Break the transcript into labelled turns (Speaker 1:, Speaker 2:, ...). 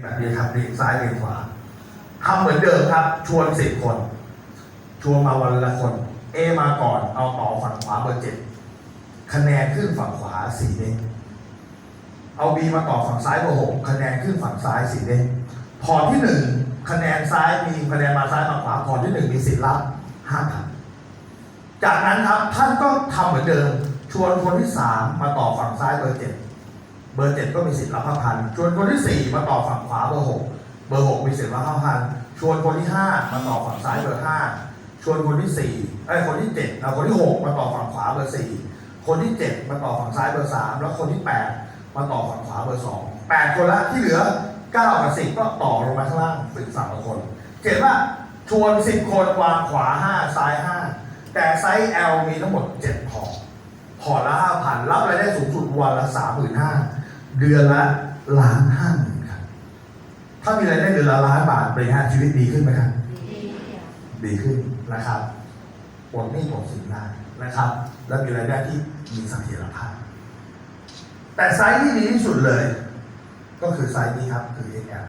Speaker 1: แบบนี้ครับนี่ซ้ายเรียนขวาทำเหมือนเดิมครับ ชวนสิบคน ชวนมาวันละคน A มาก่อน เอาต่อฝั่งขวาเบอร์เจ็ดคะแนนขึ้นฝั่งขวาสี่เด้งเอา B มาต่อฝั่งซ้ายเบอร์หกคะแนนขึ้นฝั่งซ้ายสี่เด้งพอที่หนึ่งคะแนนซ้ายมีคะแนนมาซ้ายมาขวาพอที่หนึ่งมีสิทธิ์รับห้าพันจากนั้นครับท่านก็ทำเหมือนเดิม ชวนคนที่สามมาต่อฝั่งซ้ายเบอร์เจ็ด เบอร์เจ็ดก็มีสิทธิ์รับห้าพันชวนคนที่สี่มาต่อฝั่งขวาเบอร์หกเบอร์หกมีสิทธิ์รับห้าพันชวนคนที่ห้ามาต่อฝั่งซ้ายเบอร์ห้าชวนคนที่สี่ไอ้คนที่เจ็ดเอาคนที่หกมาต่อฝั่งขวาเบอร์สี่คนที่เจ็ดมาต่อฝั่งซ้ายเบอร์สามแล้วคนที่แปดมาต่อฝั่งขวาเบอร์สองแปดคนละที่เหลือเก้ากับสิบก็ต่อลงมาข้างล่างเป็นสามคนเห็นว่าชวนสิบคนวางขวาห้าซ้ายห้าแต่ไซส์ L มีทั้งหมดเจ็ดพอ ร์ตพอร์ตละห้าพันรับรายได้สูงสุดวันละสามหมื่นห้าเดือนละล้านห้าหมื่นครับ ถ้ามีรายได้เดือนละล้านบาทบริหารชีวิตดีขึ้นไหมครับ ดีขึ้นนะครับปลดหนี้ปลดสินได้นะครับ และมีรายได้ที่มีเสถียรภาพ แต่ไซส์ที่ดีที่สุดเลย ก็คือไซส์นี้ครับคือ XL